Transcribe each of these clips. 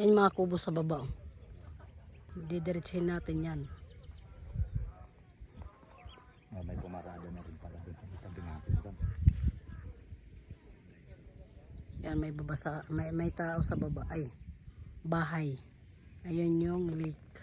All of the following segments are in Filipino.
Yan yung mga kubo sa baba. oh. Didiretsuhin natin yan. Oh, may pumarada na rin pala dun sa tabi natin doon. Yan may babasa, may may tao sa baba ay bahay. Ayun yung lake.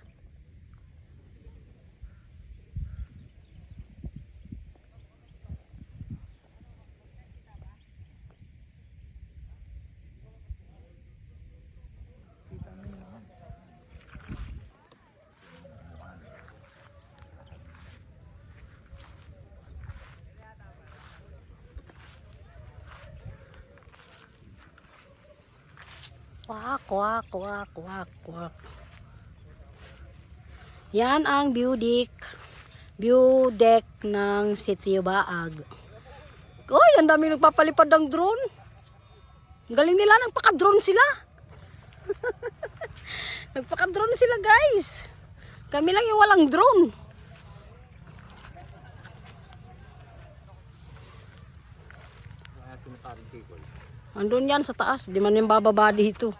Kwak, kwak, kwak, kwak, kwak. Yan ang view deck. View deck ng Sitio Baag. Uy, ang dami nagpapalipad ng drone. Galing nila, nagpaka-drone sila. nagpaka-drone sila guys. Kami lang yung walang drone. Kaya pinaparing kikoy. Andun yan sa taas, di man yung bababa dito.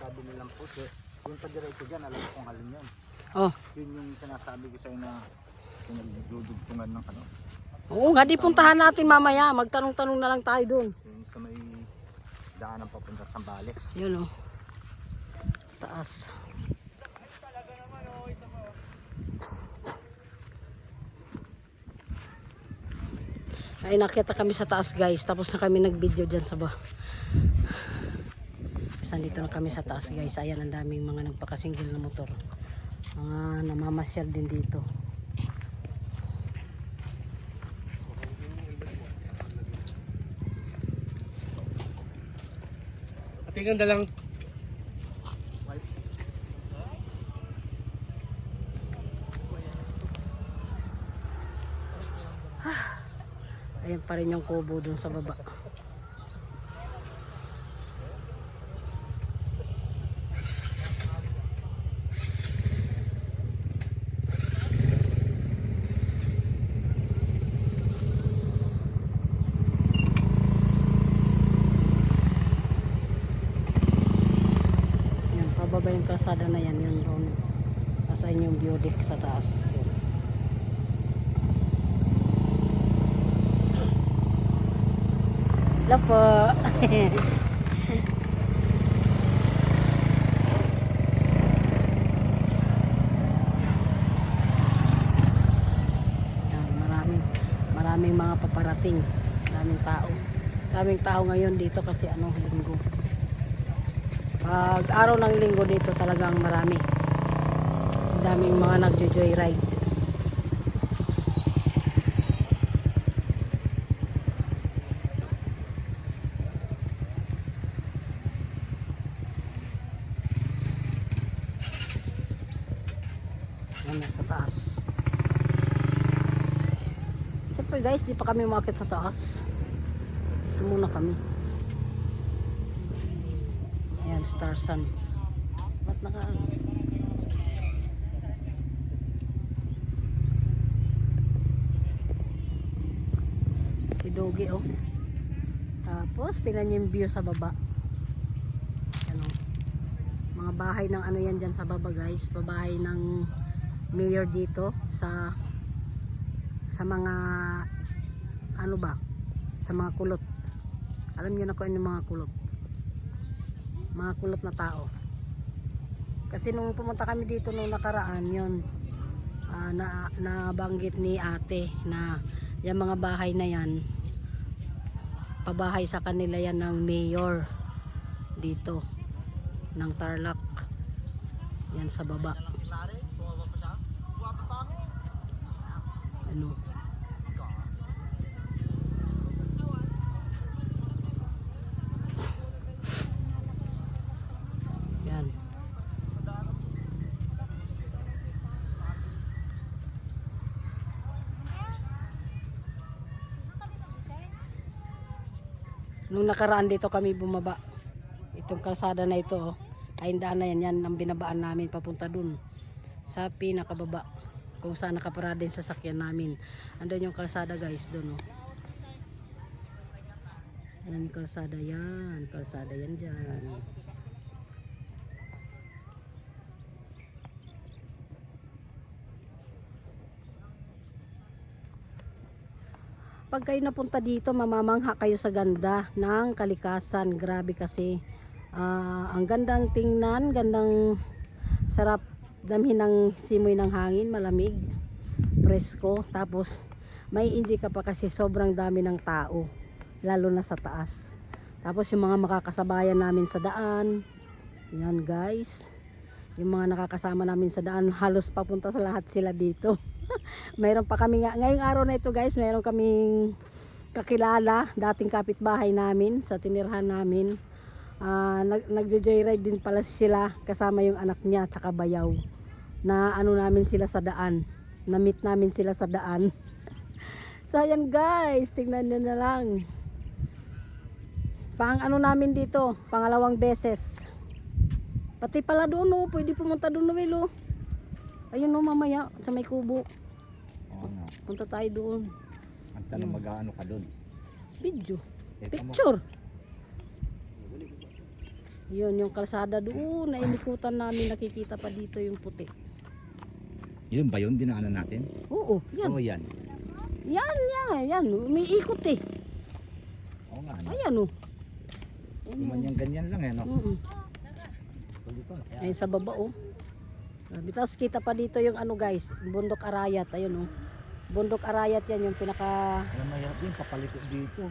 Sabi nilang puso. Yung padiretso dyan, alam ko kung alin yun. Oh, Yun yung sinasabi ko sa'yo na pinagdudugtungan ng ano. oo nga, di puntahan natin mamaya. Magtanong-tanong na lang tayo dun. Yung sa may daanan papunta sa Sambales. Yun o. Sa taas. Ay nakita kami sa taas guys. Tapos na kami nag-video dyan sa ba. Sandito na kami sa taas guys. Ayan ang daming mga nagpakasinggil na motor. Mga namamasyal din dito. Ate ganda lang. Ayan pa rin yung kubo dun sa baba. Yan, pababa yung kalsada yan, yun doon. Asan yung view deck sa taas. Yun. Hello po. Maraming mga paparating. Maraming tao. Maraming tao ngayon dito kasi ano, linggo. Pag araw ng linggo dito talagang marami. Kasi daming mga nagjo-joyride. Yan, nasa taas. Siyempre guys, di pa kami umakit sa taas. Ito muna kami. Ayan, star sun. Ba't naka... Si Dogi, oh. Tapos, tingnan niyo yung view sa baba. Ano, mga bahay ng ano yan dyan sa baba guys. Babahay ng mayor dito sa sa mga ano ba sa mga kulot alam niyo na kung ano yung mga kulot mga kulot na tao. Kasi nung pumunta kami dito nung nakaraan yun ah, na nabanggit ni ate na yung mga bahay na yan pabahay sa kanila yan ng mayor dito ng Tarlac. Yan sa baba. Ano yan nung nakaraan dito kami bumaba itong kalsada na ito oh, ay daan na yan yan ang binabaan namin papunta dun sa pinakababa kung saan nakaparada yung sasakyan namin andun yung kalsada guys dun oh. yan kalsada yan kalsada yan dyan pag kayo napunta dito, mamamangha kayo sa ganda ng kalikasan. Grabe kasi. Ah, ang gandang tingnan, gandang sarap damhin ng simoy ng hangin, malamig, presko. Tapos may hindi ka pa kasi sobrang dami ng tao, lalo na sa taas. Tapos yung mga makakasabayan namin sa daan, yan guys. Yung mga nakakasama namin sa daan, halos papunta sa lahat sila dito. mayroon pa kami nga, ngayong araw na ito guys, mayroon kaming kakilala, dating kapitbahay namin sa tinirhan namin. Ah, nag nagjo-joyride din pala sila kasama yung anak niya tsaka bayaw na ano namin sila sa daan. Na meet namin sila sa daan. So ayan guys tingnan nyo na lang. Pang ano namin dito pangalawang beses. Pati pala doon oh pwede pumunta doon Noel oh. Ayun oh mamaya sa may kubo. Punta tayo doon Ang tanong mag-aano ka doon. video picture yun yung kalsada doon na inikutan namin nakikita pa dito yung puti Yun ba yun? Dinaanan natin? oo yan Oo yan. yan yan yan umiikot eh Oo nga. Ano? ayan oh Ganyan ganyan lang eh. No? Dito, kaya- Ayun sa baba oh. Grabe. Tapos kita pa dito yung ano guys, Bundok Arayat. Ayun oh. Bundok Arayat yan yung pinaka Alam mo, din papalikot dito.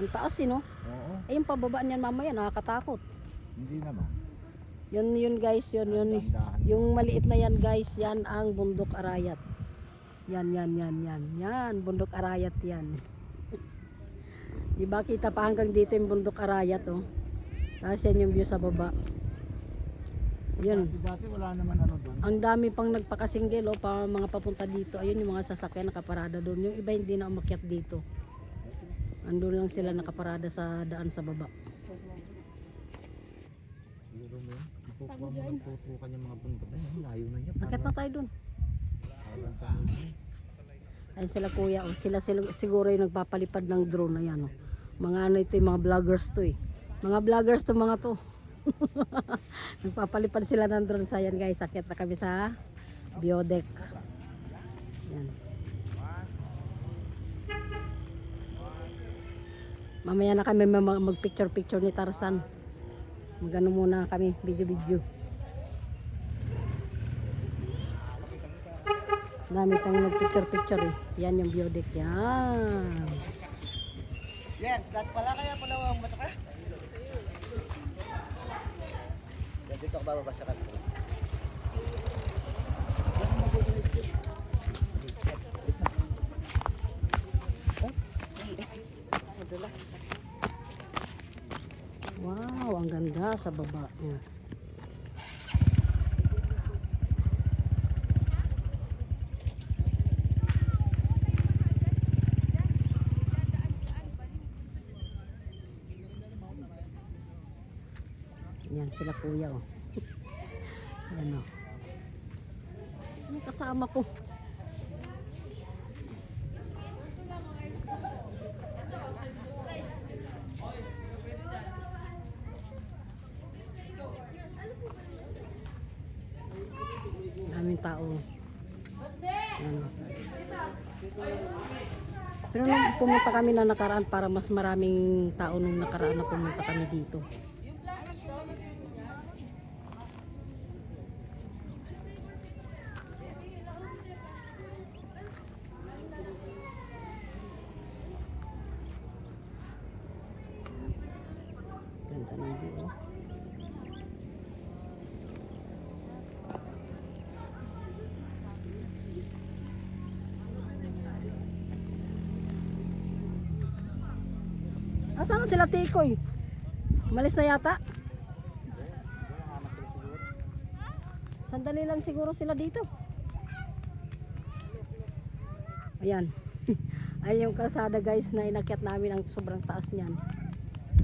ang taas eh no. Oo. Ayun pababa niyan mamaya nakakatakot. Hindi naman. Yun yun guys, yun yun. Yung maliit na yan guys, yan ang Bundok Arayat. Yan yan yan yan. Yan Bundok Arayat yan. Diba kita pa hanggang dito yung Bundok Arayat oh. Tapos yan yung view sa baba. Yun. Dati, dati wala naman ano doon. Ang dami pang nagpakasinggel o pa mga papunta dito. Ayun yung mga sasakyan nakaparada doon. Yung iba hindi na umakyat dito. Andun lang sila nakaparada sa daan sa baba. Siguro mo yun. Makukuha mo ng tutukan yung mga bundok. Ay, layo na niya. Akyat na tayo doon. Ayun sila kuya. O, sila, sila siguro yung nagpapalipad ng drone na yan. O. Mga ano ito yung mga vloggers to eh. Mga vloggers to mga to. Nagpapalipad sila ng drone sa yan guys. Akyat na kami sa biodeck. Yan. Mamaya na kami mag- mag-picture-picture ni Tarzan. Magano muna kami, video-video. Dami pang nag-picture-picture eh. Yan yung biodeck. Yan. Yes, lahat pala kaya pala ang matakas. Dito ako bababa sa kanto. Wow, ang ganda sa baba. Yan. Yan sila kuya oh. Yan oh. May kasama ko. Daming tao. Yan. Pero nung pumunta kami na nakaraan para mas maraming tao nung nakaraan na pumunta kami dito. Ganda ng view. oh. Asan sila Tikoy? Malis na yata? Sandali lang siguro sila dito. Ayan. Ayan yung kalsada guys na inakyat namin ang sobrang taas niyan.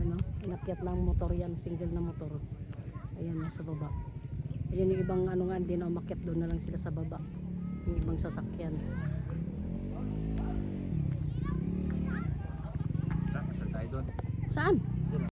Ano? Inakyat ng motor yan, single na motor. Ayan sa baba. Ayan yung ibang ano nga, hindi na umakyat doon na lang sila sa baba. Yung ibang sasakyan. Saan tayo doon? Saan?